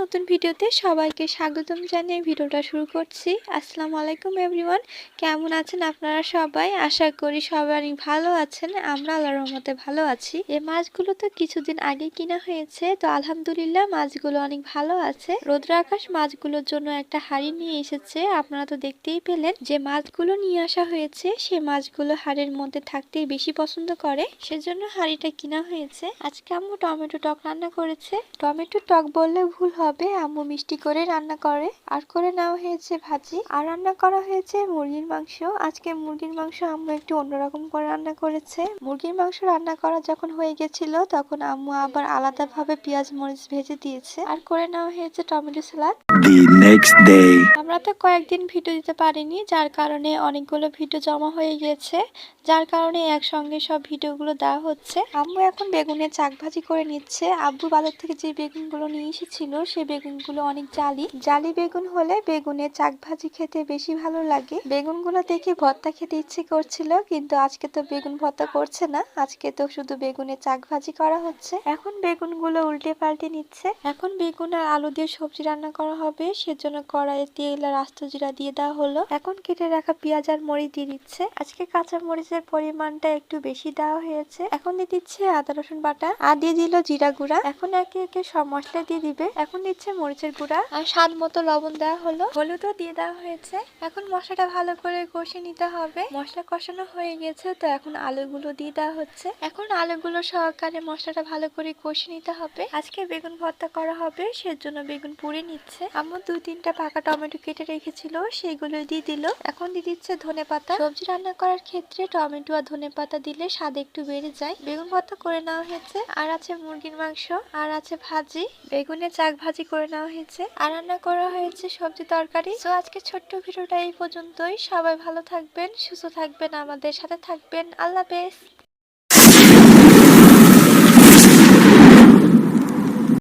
নতুন ভিডিওতে সবাইকে স্বাগতম জানিয়ে ভিডিওটা শুরু করছি। আসসালামু আলাইকুম এভরিওয়ান, কেমন আছেন আপনারা সবাই? আশা করি সবাই ভালো আছেন, আমরা আল্লাহর রহমতে ভালো আছি। এই মাছগুলো তো কিছুদিন আগে কিনা হয়েছে, তো আলহামদুলিল্লাহ মাছগুলো অনেক ভালো আছে। রৌদ্র আকাশ মাছগুলোর জন্য একটা হাড়ি নিয়ে এসেছে, আপনারা তো দেখতেই পেলেন। যে মাছগুলো নিয়ে আসা হয়েছে, সে মাছগুলো হাড়ের মধ্যে থাকতেই বেশি পছন্দ করে। সেজন্য হাড়িটা কিনা হয়েছে। আজকে আম্মু টমেটো টক রান্না করেছে। টমেটো টক বললে ভুল হবে আম্মু মিষ্টি করে রান্না করে। আর করে নেওয়া হয়েছে ভাজি। আর রান্না করা হয়েছে মুরগির মাংস। আজকে মুরগির মাংস আম্মু একটু অন্যরকম করে রান্না করেছে। মুরগির মাংস রান্না করা যখন হয়ে গেছিল তখন আম্মু আবার আলাদাভাবে পেঁয়াজ মরিচ ভেজে দিয়েছে। আর করে নেওয়া হয়েছে টমেটো সালাদ. আমরা তো কয়েকদিন ভিডিও দিতে পারিনি যার কারণে অনেকগুলো ভিডিও জমা হয়ে গিয়েছে যার কারণে একসঙ্গে সব ভিডিওগুলো দেওয়া হচ্ছে। আম্মু এখন বেগুনের চাক ভাজি করে নিচ্ছে। আব্বু বাজার থেকে যে বেগুনগুলো নিয়ে এসেছিল সেই বেগুনগুলো অনেক জালি। জালি বেগুন হলে বেগুনের চাক ভাজি খেতে বেশি ভালো লাগে। বেগুনগুলো দেখে ভর্তা খেতে ইচ্ছে করছিল, কিন্তু আজকে তো বেগুন ভর্তা করছে না। আজকে তো শুধু বেগুনের চাক ভাজি করা হচ্ছে। এখন বেগুনগুলো উল্টে পাল্টে নিচ্ছে। এখন বেগুন আর আলু দিয়ে সবজি রান্না করা হবে। সেজন্য কড়াইয়ে তেল আর আস্ত জিরা দিয়ে দেওয়া হলো। এখন কেটে রাখা পেঁয়াজ আর মরিচ দিয়ে দিচ্ছে। আজকে কাঁচা মরিচের পরিমাণটা একটু বেশি দেওয়া হয়েছে। এখন দিয়ে দিচ্ছে আদা রসুন বাটা। আর দিয়ে দিল জিরা গুঁড়া। এখন একে একে সব মশলা দিয়ে দিবে। এখন দিচ্ছে মরিচের গুঁড়া। আর স্বাদ মতো লবণ দেওয়া হলো। হলুদও দিয়ে দেওয়া হয়েছে। এখন মশলাটা ভালো করে কষে নিতে হবে। মশলা কষানো হয়ে গেছে তো এখন আলুগুলো দিয়ে দেওয়া হচ্ছে। এখন আলুগুলো সহকারে মশলাটা ভালো করে কষে নিতে হবে। আজকে বেগুন ভর্তা করা হবে সেজন্য বেগুন পুড়ে নিচ্ছে। আমার দুই তিনটা পাকা টমেটো কেটে রেখেছিল সেইগুলো দিয়ে দিল। এখন দিয়ে দিচ্ছে ধনে পাতা। সবজি রান্না করার ক্ষেত্রে টমেটো আর ধনে পাতা দিলে স্বাদ একটু বেড়ে যায়। বেগুন ভর্তা করে নেওয়া হয়েছে। আর আছে মুরগির মাংস আর আছে ভাজি। বেগুনের চাক ভাজি করে নেওয়া হয়েছে। আর রান্না করা হয়েছে সবজি তরকারি। তো আজকে ছোট্ট ভিডিওটা এই পর্যন্তই। সবাই ভালো থাকবেন, সুস্থ থাকবেন, আমাদের সাথে থাকবেন। আল্লাহ হাফেজ।